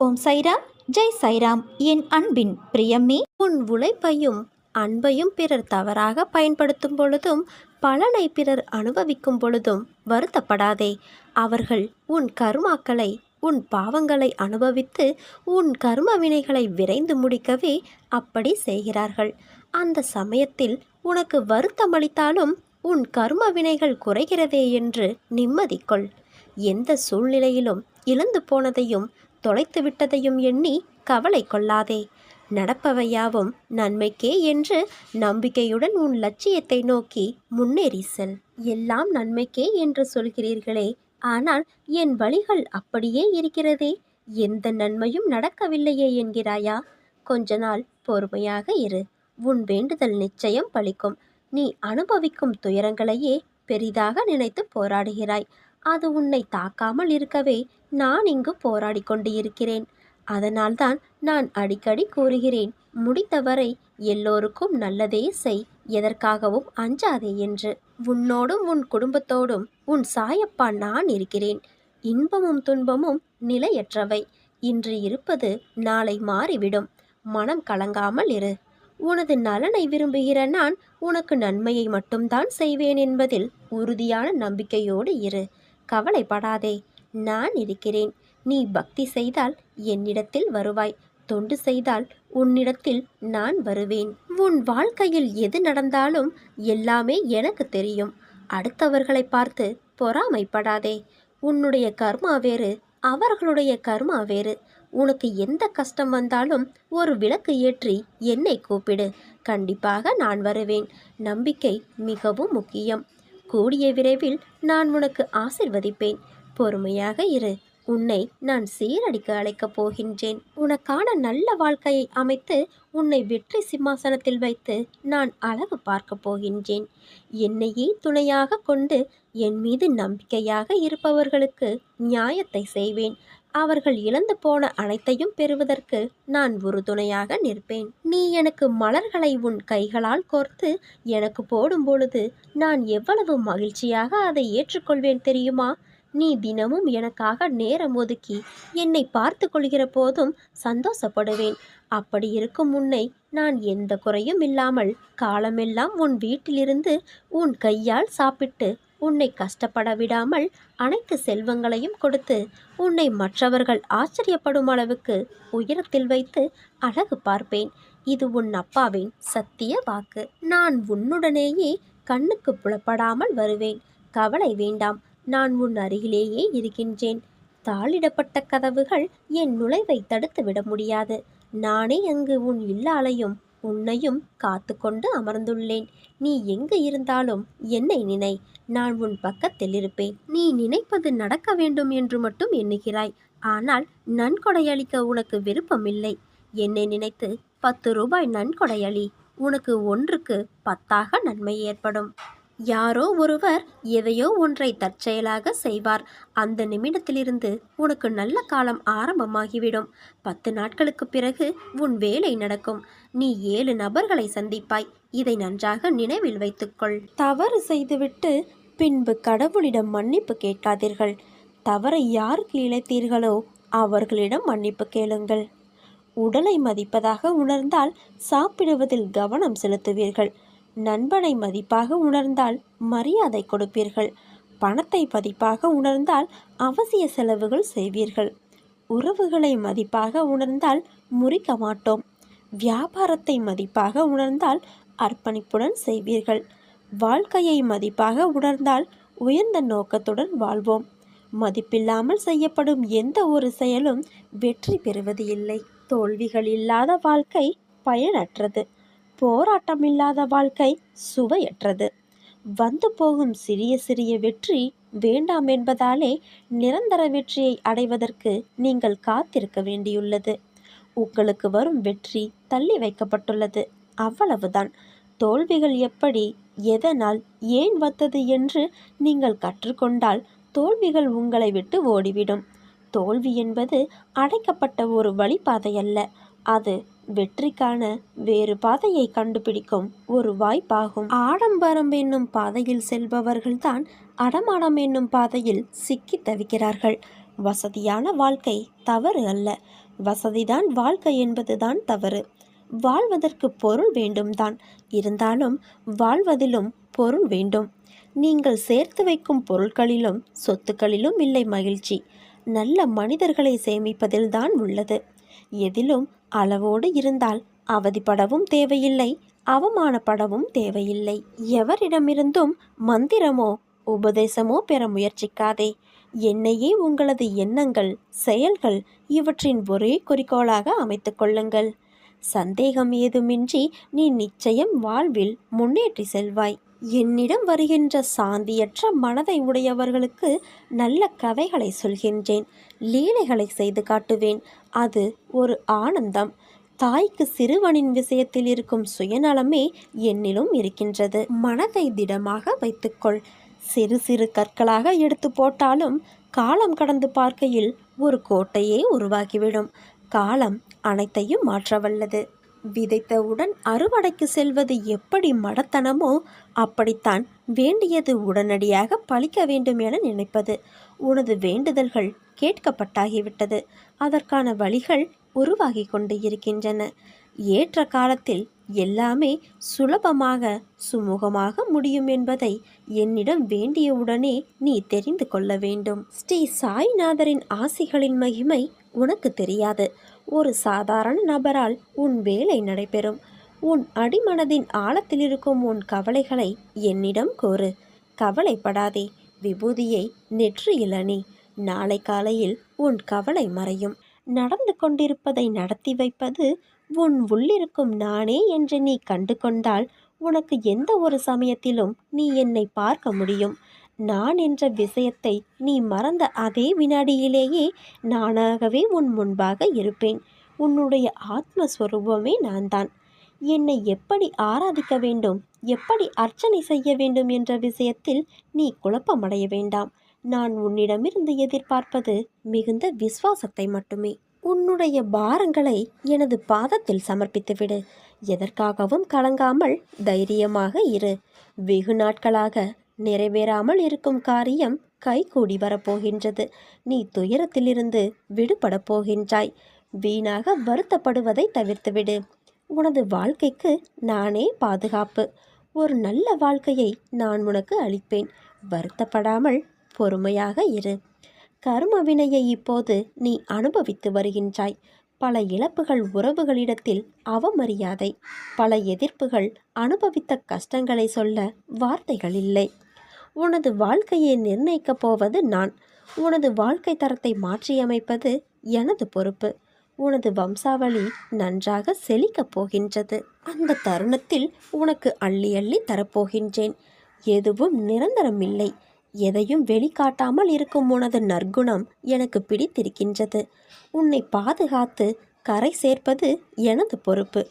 ஓம் சைராம் ஜெய் சைராம். என் அன்பின் பிரியமே உன் உழைப்பையும் அன்பையும் பிறர் தவறாக பயன்படுத்தும் பொழுதும் பலனை பிறர் அனுபவிக்கும் பொழுதும் வருத்தப்படாதே. அவர்கள் உன் கருமாக்களை உன் பாவங்களை அனுபவித்து உன் கர்ம வினைகளை விரைந்து முடிக்கவே அப்படி செய்கிறார்கள். அந்த சமயத்தில் உனக்கு வருத்தமளித்தாலும் உன் கர்ம வினைகள் குறைகிறதே என்று நிம்மதி கொள் எந்த சூழ்நிலையிலும் இழந்து போனதையும் தொலைத்து விட்டதையும் எண்ணி கவலை கொள்ளாதே. நடப்பவையாவும் நன்மைக்கே என்று நம்பிக்கையுடன் உன் லட்சியத்தை நோக்கி முன்னேறி செல். எல்லாம் நன்மைக்கே என்று சொல்கிறீர்களே ஆனால் என் வழிகள் அப்படியே இருக்கிறதே. எந்த நன்மையும் நடக்கவில்லையே என்கிறாயா? கொஞ்ச நாள் பொறுமையாக இரு. உன் வேண்டுதல் நிச்சயம் பலிக்கும் நீ அனுபவிக்கும் துயரங்களையே பெரிதாக நினைத்து போராடுகிறாய். அது உன்னை தாக்காமல் இருக்கவே நான் இங்கு போராடி கொண்டு இருக்கிறேன் அதனால்தான் நான் அடிக்கடி கூறுகிறேன் முடிந்தவரை எல்லோருக்கும் நல்லதே செய் எதற்காகவும் அஞ்சாதே என்று. உன்னோடும் உன் குடும்பத்தோடும் உன் சாயப்பா நான் இருக்கிறேன். இன்பமும் துன்பமும் நிலையற்றவை. இன்று இருப்பது நாளை மாறிவிடும். மனம் கலங்காமல் இரு. உனது நலனை விரும்புகிற நான் உனக்கு நன்மையை மட்டும்தான் செய்வேன் என்பதில் உறுதியான நம்பிக்கையோடு இரு. கவலைப்படாதே. நான் இருக்கிறேன். நீ பக்தி செய்தால் என்னிடத்தில் வருவாய். தொண்டு செய்தால் உன்னிடத்தில் நான் வருவேன். உன் வாழ்க்கையில் எது நடந்தாலும் எல்லாமே எனக்கு தெரியும். அடுத்தவர்களை பார்த்து பொறாமைப்படாதே. உன்னுடைய கர்மா வேறு அவர்களுடைய கர்மா வேறு. உனக்கு எந்த கஷ்டம் வந்தாலும் ஒரு விளக்கு ஏற்றி என்னை கூப்பிடு. கண்டிப்பாக நான் வருவேன். நம்பிக்கை மிகவும் முக்கியம். கூடிய விரைவில் நான் உனக்கு ஆசிர்வதிப்பேன். பொறுமையாக இரு. உன்னை நான் சீரடிக்க அழைக்கப் போகின்றேன். உனக்கான நல்ல வாழ்க்கையை அமைத்து உன்னை வெற்றி சிம்மாசனத்தில் வைத்து நான் அழகு பார்க்கப் போகின்றேன். என்னையே துணையாக கொண்டு என் மீது நம்பிக்கையாக இருப்பவர்களுக்கு நியாயத்தை செய்வேன். அவர்கள் இழந்து போன அனைத்தையும் பெறுவதற்கு நான் உறுதுணையாக நிற்பேன். நீ எனக்கு மலர்களை உன் கைகளால் கோர்த்து எனக்கு போடும் பொழுது நான் எவ்வளவு மகிழ்ச்சியாக அதை ஏற்றுக்கொள்வேன் தெரியுமா? நீ தினமும் எனக்காக நேரம் ஒதுக்கி என்னை பார்த்து கொள்கிற போதும் சந்தோஷப்படுவேன். அப்படி இருக்கும் உன்னை நான் எந்த குறையும் இல்லாமல் காலமெல்லாம் உன் வீட்டிலிருந்து உன் கையால் சாப்பிட்டு உன்னை கஷ்டப்பட விடாமல் அனைத்து செல்வங்களையும் கொடுத்து உன்னை மற்றவர்கள் ஆச்சரியப்படும் அளவுக்கு உயரத்தில் வைத்து அழகு பார்ப்பேன். இது உன் அப்பாவின் சத்திய வாக்கு. நான் உன்னுடனேயே கண்ணுக்கு புலப்படாமல் வருவேன். கவலை வேண்டாம். நான் உன் அருகிலேயே இருக்கின்றேன். தாளிடப்பட்ட கதவுகள் என் நுழைவை தடுத்துவிட முடியாது. நானே அங்கு உன் இல்லாலையும் உன்னையும் காத்து கொண்டு அமர்ந்துள்ளேன். நீ எங்கு இருந்தாலும் என்னை நினை. நான் உன் பக்கத்தில் இருப்பேன். நீ நினைப்பது நடக்க வேண்டும் என்று மட்டும் எண்ணுகிறாய். ஆனால் நன்கொடையளிக்க உனக்கு விருப்பமில்லை. என்னை நினைத்து பத்து ரூபாய் நன்கொடையளி உனக்கு ஒன்றுக்கு பத்தாக நன்மை ஏற்படும். யாரோ ஒருவர் எதையோ ஒன்றை தற்செயலாக செய்வார். அந்த நிமிடத்திலிருந்து உனக்கு நல்ல காலம் ஆரம்பமாகிவிடும். பத்து நாட்களுக்கு பிறகு உன் வேலை நடக்கும். நீ ஏழு நபர்களை சந்திப்பாய். இதை நன்றாக நினைவில் வைத்துக்கொள். தவறு செய்துவிட்டு பின்பு கடவுளிடம் மன்னிப்பு கேட்காதீர்கள். தவறை யாருக்கு இழைத்தீர்களோ அவர்களிடம் மன்னிப்பு கேளுங்கள். உடலை மதிப்பதாக உணர்ந்தால் சாப்பிடுவதில் கவனம் செலுத்துவீர்கள். நண்பனை மதிப்பாக உணர்ந்தால் மரியாதை கொடுப்பீர்கள். பணத்தை மதிப்பாக உணர்ந்தால் அவசிய செலவுகள் செய்வீர்கள். உறவுகளை மதிப்பாக உணர்ந்தால் முறிக்க மாட்டோம். வியாபாரத்தை மதிப்பாக உணர்ந்தால் அர்ப்பணிப்புடன் செய்வீர்கள். வாழ்க்கையை மதிப்பாக உணர்ந்தால் உயர்ந்த நோக்கத்துடன் வாழ்வோம். மதிப்பில்லாமல் செய்யப்படும் எந்த ஒரு செயலும் வெற்றி பெறுவது இல்லை. தோல்விகள் இல்லாத வாழ்க்கை பயனற்றது. போராட்டம் இல்லாத வாழ்க்கை சுவையற்றது. வந்து போகும் சிறிய சிறிய வெற்றி வேண்டாம் என்பதாலே நிரந்தர வெற்றியை அடைவதற்கு நீங்கள் காத்திருக்க வேண்டியுள்ளது. உங்களுக்கு வரும் வெற்றி தள்ளி வைக்கப்பட்டுள்ளது. அவ்வளவுதான். தோல்விகள் எப்படி எதனால் ஏன் வந்தது என்று நீங்கள் கற்றுக்கொண்டால் தோல்விகள் உங்களை விட்டு ஓடிவிடும். தோல்வி என்பது அடைக்கப்பட்ட ஒரு வழிபாதை அல்ல அது வெற்றிக்கான வேறு பாதையை கண்டுபிடிக்கும் ஒரு வாய்ப்பாகும். ஆடம்பரம் என்னும் பாதையில் செல்பவர்கள்தான் அடமானம் என்னும் பாதையில் சிக்கி தவிக்கிறார்கள். வசதியான வாழ்க்கை தவறு அல்ல. வசதிதான் வாழ்க்கை என்பதுதான் தவறு. வாழ்வதற்கு பொருள் வேண்டும்தான். இருந்தாலும் வாழ்வதிலும் பொருள் வேண்டும். நீங்கள் சேர்த்து வைக்கும் பொருட்களிலும் சொத்துக்களிலும் இல்லை மகிழ்ச்சி. நல்ல மனிதர்களை சேமிப்பதில் தான் உள்ளது. எதிலும் அளவோடு இருந்தால் அவதிப்படவும் தேவையில்லை. அவமானப்படவும் தேவையில்லை. எவரிடமிருந்தும் மந்திரமோ உபதேசமோ பெற முயற்சிக்காதே. என்னையே உங்களது எண்ணங்கள் செயல்கள் இவற்றின் ஒரே குறிக்கோளாக அமைத்து கொள்ளுங்கள். சந்தேகம் ஏதுமின்றி நீ நிச்சயம் வாழ்வில் முன்னேற்றி செல்வாய். என்னிடம் வருகின்ற சாந்தியற்ற மனதை உடையவர்களுக்கு நல்ல கதைகளை சொல்கின்றேன். லீலைகளை செய்து காட்டுவேன். அது ஒரு ஆனந்தம். தாய்க்கு சிறுவனின் விஷயத்தில் இருக்கும் சுயநலமே என்னிலும் இருக்கின்றது. மனதை திடமாக வைத்துக்கொள். சிறு சிறு கற்களாக எடுத்து போட்டாலும் காலம் கடந்து பார்க்கையில் ஒரு கோட்டையே உருவாகிவிடும். காலம் அனைத்தையும் மாற்றவல்லது. விதைத்தவுடன் அறுவடைக்கு செல்வது எப்படி மடத்தனமோ அப்படித்தான் வேண்டியது உடனடியாக பழிக்க வேண்டும் என நினைப்பது. உனது வேண்டுதல்கள் கேட்கப்பட்டாகிவிட்டது. அதற்கான வழிகள் உருவாகி கொண்டு இருக்கின்றன. ஏற்ற காலத்தில் எல்லாமே சுலபமாக சுமூகமாக முடியும் என்பதை என்னிடம் வேண்டியவுடனே நீ தெரிந்து கொள்ள வேண்டும். ஸ்ரீ சாய்நாதரின் ஆசிகளின் மகிமை உனக்கு தெரியாது. ஒரு சாதாரண நபரால் உன் வேலை நடைபெறும். உன் அடிமனதின் ஆழத்தில் இருக்கும் உன் கவலைகளை என்னிடம் கூறு. கவலைப்படாதே விபூதியை நெற்றியில் அணி. நாளை காலையில் உன் கவலை மறையும். நடந்து கொண்டிருப்பதை நடத்தி வைப்பது உன் உள்ளிருக்கும் நானே என்று நீ கண்டு கொண்டால் உனக்கு எந்த ஒரு சமயத்திலும் நீ என்னை பார்க்க முடியும். நான் என்ற விஷயத்தை நீ மறந்த அதே வினாடியிலேயே நானாகவே உன் முன்பாக இருப்பேன். உன்னுடைய ஆத்மஸ்வரூபமே நான் தான் என்னை எப்படி ஆராதிக்க வேண்டும்? எப்படி அர்ச்சனை செய்ய வேண்டும் என்ற விஷயத்தில் நீ குழப்பமடைய வேண்டாம். நான் உன்னிடமிருந்து எதிர்பார்ப்பது மிகுந்த விசுவாசத்தை மட்டுமே. உன்னுடைய பாரங்களை எனது பாதத்தில் சமர்ப்பித்துவிடு. எதற்காகவும் கலங்காமல் தைரியமாக இரு. வெகு நாட்களாக நிறைவேறாமல் இருக்கும் காரியம் கைகூடி வரப்போகின்றது. நீ துயரத்திலிருந்து விடுபட போகின்றாய். வீணாக வருத்தப்படுவதை தவிர்த்துவிடு. உனது வாழ்க்கைக்கு நானே பாதுகாப்பு. ஒரு நல்ல வாழ்க்கையை நான் உனக்கு அளிப்பேன். வருத்தப்படாமல் பொறுமையாக இரு. கர்ம வினையை இப்போது நீ அனுபவித்து வருகின்றாய். பல இழப்புகள் உறவுகளிடத்தில் அவமரியாதை பல எதிர்ப்புகள் அனுபவித்த கஷ்டங்களை சொல்ல வார்த்தைகள் இல்லை. உனது வாழ்க்கையை நிர்ணயிக்கப் போவது நான். உனது வாழ்க்கை தரத்தை மாற்றியமைப்பது எனது பொறுப்பு. உனது வம்சாவளி நன்றாக செழிக்கப் போகின்றது. அந்த தருணத்தில் உனக்கு அள்ளி அள்ளி தரப்போகின்றேன். எதுவும் நிரந்தரமில்லை. எதையும் வெளிக்காட்டாமல் இருக்கும் உனது நற்குணம் எனக்கு பிடித்திருக்கின்றது. உன்னை பாதுகாத்து கரை சேர்ப்பது எனது பொறுப்பு.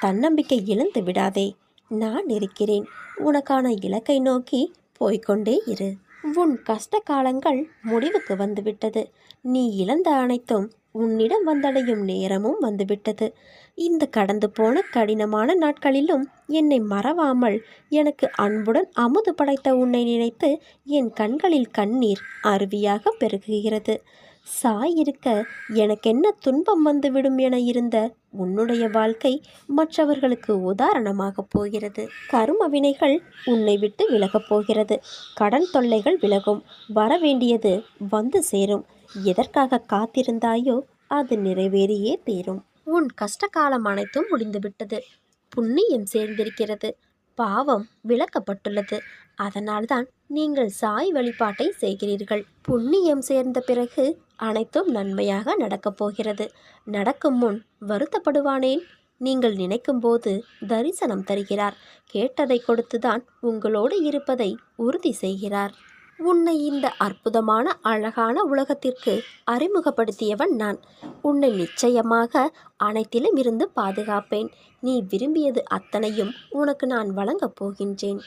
தன்னம்பிக்கை இழந்து விடாதே. நான் இருக்கிறேன். உனக்கான இலக்கை நோக்கி போய்க்கொண்டே இரு. உன் கஷ்ட காலங்கள் முடிவுக்கு வந்துவிட்டது. நீ இழந்த அனைத்தும் உன்னிடம் வந்தடையும் நேரமும் வந்துவிட்டது. இந்த கடந்து போன கடினமான நாட்களிலும் என்னை மறவாமல் எனக்கு அன்புடன் அமுது படைத்த உன்னை நினைத்து என் கண்களில் கண்ணீர் அருவியாக பெருகுகிறது. சாய் இருக்க எனக்கென்ன துன்பம் வந்துவிடும் என இருந்த உன்னுடைய வாழ்க்கை மற்றவர்களுக்கு உதாரணமாக போகிறது. கரும வினைகள் உன்னை விட்டு விலகப் போகிறது. கடன் தொல்லைகள் விலகும். வரவேண்டியது வந்து சேரும். எதற்காக காத்திருந்தாயோ அது நிறைவேறியே தீரும் உன் கஷ்ட காலம் அனைத்தும் முடிந்துவிட்டது. புண்ணியம் சேர்ந்திருக்கிறது. பாவம் விளக்கப்பட்டுள்ளது. அதனால்தான் நீங்கள் சாய் வழிபாட்டை செய்கிறீர்கள். புண்ணியம் சேர்ந்த பிறகு அனைத்தும் நன்மையாக நடக்கப் போகிறது. நடக்கும் முன் வருத்தப்படுவானேன்? நீங்கள் நினைக்கும்போது தரிசனம் தருகிறார். கேட்டதை கொடுத்துதான் உங்களோடு இருப்பதை உறுதி செய்கிறார். உன்னை இந்த அற்புதமான அழகான உலகத்திற்கு அறிமுகப்படுத்தியவன் நான். உன்னை நிச்சயமாக அனைத்திலும் இருந்து பாதுகாப்பேன். நீ விரும்பியது அத்தனையும் உனக்கு நான் வழங்கப் போகின்றேன்.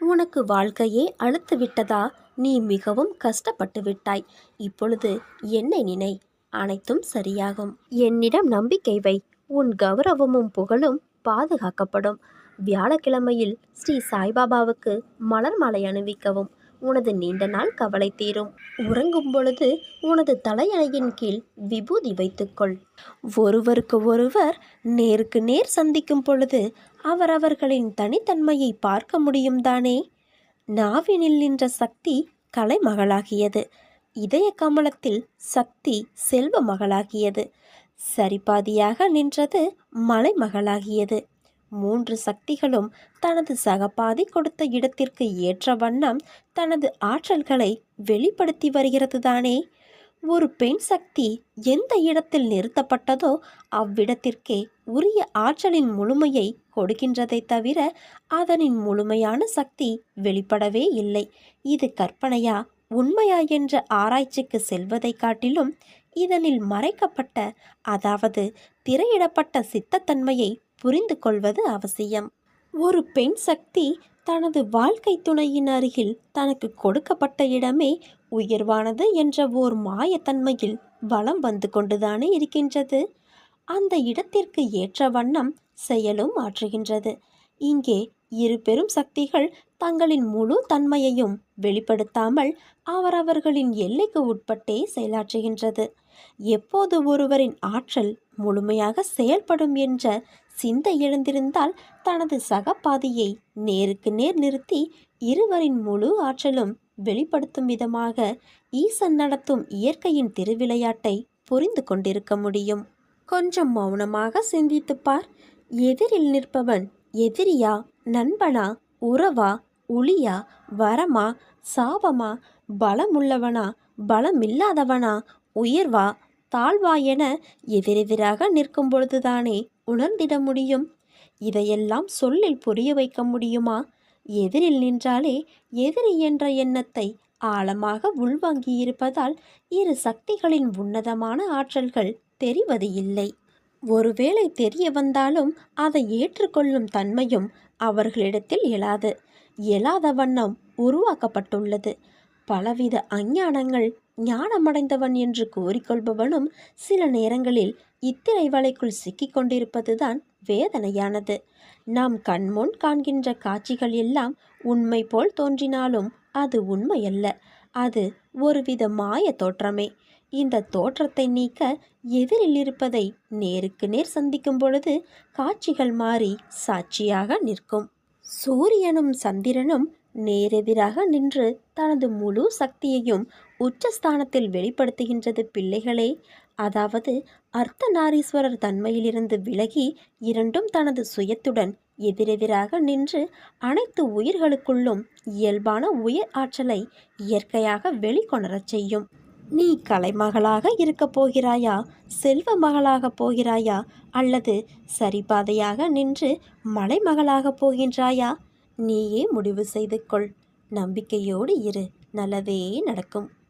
உனக்கு வாழ்க்கையே அழுத்து விட்டதா? நீ மிகவும் கஷ்டப்பட்டு விட்டாய். இப்பொழுது என்னை நினை. அனைத்தும் சரியாகும். என்னிடம் நம்பிக்கை வை. உன் கௌரவமும் புகழும் பாதுகாக்கப்படும். வியாழக்கிழமையில் ஸ்ரீ சாய்பாபாவுக்கு மலர் மாலை அணிவிக்கவும். உனது நீண்ட நாள் கவலை தீரும். உறங்கும் பொழுது உனது தலையணையின் கீழ் விபூதி வைத்துக்கொள். ஒருவருக்கு ஒருவர் நேருக்கு நேர் சந்திக்கும் பொழுது அவரவர்களின் தனித்தன்மையை பார்க்க முடியும் தானே? நாவினில் நின்ற சக்தி கலைமகளாகியது. இதய கமலத்தில் சக்தி செல்வ மகளாகியது. சரிபாதியாக நின்றது மலைமகளாகியது. மூன்று சக்திகளும் தனது சகபாதி கொடுத்த இடத்திற்கு ஏற்ற வண்ணம் தனது ஆற்றல்களை வெளிப்படுத்தி வருகிறது தானே? ஒரு பெண் சக்தி எந்த இடத்தில் நிறுத்தப்பட்டதோ அவ்விடத்திற்கே உரிய ஆற்றலின் முழுமையை கொடுக்கின்றதை தவிர அதனின் முழுமையான சக்தி வெளிப்படவே இல்லை. இது கற்பனையா உண்மையா என்ற ஆராய்ச்சிக்கு செல்வதை காட்டிலும் இதனில் மறைக்கப்பட்ட அதாவது திரையிடப்பட்ட சித்தத்தன்மையை புரிந்து கொள்வது அவசியம். ஒரு பெண் சக்தி தனது வாழ்க்கை துணையின் அருகில் தனக்கு கொடுக்கப்பட்ட இடமே உயர்வானது என்ற ஓர் மாயத்தன்மையில் வலம் வந்து கொண்டுதானே இருக்கின்றது. அந்த இடத்திற்கு ஏற்ற வண்ணம் செயலும் ஆற்றுகின்றது இங்கே இரு பெரும் சக்திகள் தங்களின் முழு தன்மையையும் வெளிப்படுத்தாமல் அவரவர்களின் எல்லைக்கு உட்பட்டே செயலாற்றுகின்றது. எப்போது ஒருவரின் ஆற்றல் முழுமையாக செயல்படும் என்ற சிந்தை எழுந்திருந்தால் தனது சகபாதியை நேருக்கு நேர் நிறுத்தி இருவரின் முழு ஆற்றலும் வெளிப்படுத்தும் விதமாக ஈசன் நடத்தும் இயற்கையின் திருவிளையாட்டை புரிந்து கொண்டிருக்க முடியும். கொஞ்சம் மௌனமாக சிந்தித்துப்பார் எதிரில் நிற்பவன் எதிரியா நண்பனா உறவா உளியா வரமா சாபமா பலமுள்ளவனா பலமில்லாதவனா உயர்வா தாழ்வா என எதிரெதிராக நிற்கும் பொழுதுதானே உணர்ந்திட முடியும்? இதையெல்லாம் சொல்லில் புரிய வைக்க முடியுமா? எதிரில் நின்றாலே எதிரி என்ற எண்ணத்தை ஆழமாக உள்வாங்கியிருப்பதால் இரு சக்திகளின் உன்னதமான ஆற்றல்கள் தெரிவது இல்லை. ஒருவேளை தெரிய வந்தாலும் அதை ஏற்றுக்கொள்ளும் தன்மையும் அவர்களிடத்தில் எழாது. எழாத வண்ணம் உருவாக்கப்பட்டுள்ளது. பலவித அஞ்ஞானங்கள் ஞானமடைந்தவன் என்று கூறிக்கொள்பவனும் சில நேரங்களில் இத்திரை வலைக்குள் சிக்கிக் கொண்டிருப்பதுதான் வேதனையானது. நாம் கண்முன் காண்கின்ற காட்சிகள் எல்லாம் உண்மை போல் தோன்றினாலும் அது உண்மையல்ல. அது ஒருவித மாய தோற்றமே. இந்த தோற்றத்தை நீக்க எதிரில் இருப்பதை நேருக்கு நேர் சந்திக்கும் பொழுது காட்சிகள் மாறி சாட்சியாக நிற்கும். சூரியனும் சந்திரனும் நேரெதிராக நின்று தனது முழு சக்தியையும் உச்சஸ்தானத்தில் வெளிப்படுத்துகின்றது பிள்ளைகளே. அதாவது அர்த்தநாரீஸ்வரர் தன்மையிலிருந்து விலகி இரண்டும் தனது சுயத்துடன் எதிரெதிராக நின்று அனைத்து உயிர்களுக்குள்ளும் இயல்பான உயர் ஆற்றலை இயற்கையாக வெளிக்கொணரச் செய்யும். நீ கலைமகளாக இருக்கப் போகிறாயா? செல்வ மகளாகப் போகிறாயா? அல்லது சரிபாதையாக நின்று மலைமகளாகப் போகின்றாயா? நீயே முடிவு செய்து கொள் நம்பிக்கையோடு இரு. நல்லதே நடக்கும்.